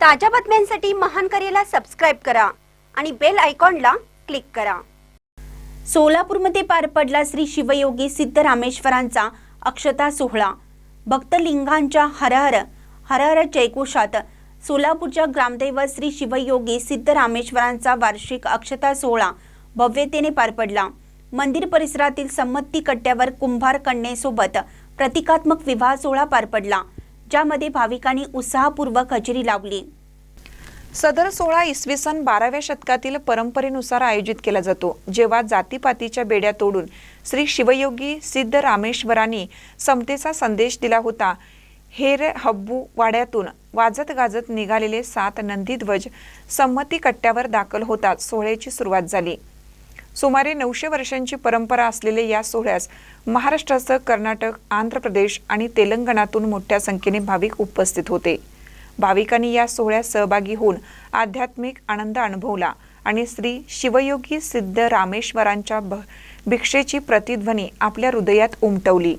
ताज्या बातम्यांसाठी महान करेला सबस्क्राईब करा आणि बेल आयकॉनला क्लिक करा. सोलापूरमध्ये पार पडला श्री शिवयोगी सिद्धरामेश्वरांचा अक्षता सोहळा. भक्तलिंगांच्या हरहर हरहर जयकोशात सोलापूरच्या ग्रामदैवत श्री शिवयोगी सिद्धरामेश्वरांचा वार्षिक अक्षता सोहळा भव्यतेने पार पडला. मंदिर परिसरातील संमती कट्ट्यावर कुंभार कन्येसोबत प्रतिकात्मक विवाह सोहळा पार पडला. ज्यामध्ये भाविकांनी उत्साहपूर्वक हजेरी लावली. सदर सोहळा इसवी सन बाराव्या शतकातील परंपरेनुसार आयोजित केला जातो. जेव्हा जातीपातीच्या बेड्या तोडून श्री शिवयोगी सिद्ध रामेश्वरांनी समतेचा संदेश दिला होता हेर हब्बू वाड्यातून वाजत गाजत निघालेले सात नंदीध्वज संमती कट्ट्यावर दाखल होतात. सोहळ्याची सुरुवात झाली. सुमारे नऊशे वर्षांची परंपरा असलेले या सोहळ्यास महाराष्ट्रासह कर्नाटक आंध्र प्रदेश आणि तेलंगणातून मोठ्या संख्येने भाविक उपस्थित होते. भाविकांनी या सोहळ्यात सहभागी होऊन आध्यात्मिक आनंद अनुभवला आणि श्री शिवयोगी सिद्ध रामेश्वरांच्या भ- भिक्षेची प्रतिध्वनी आपल्या हृदयात उमटवली.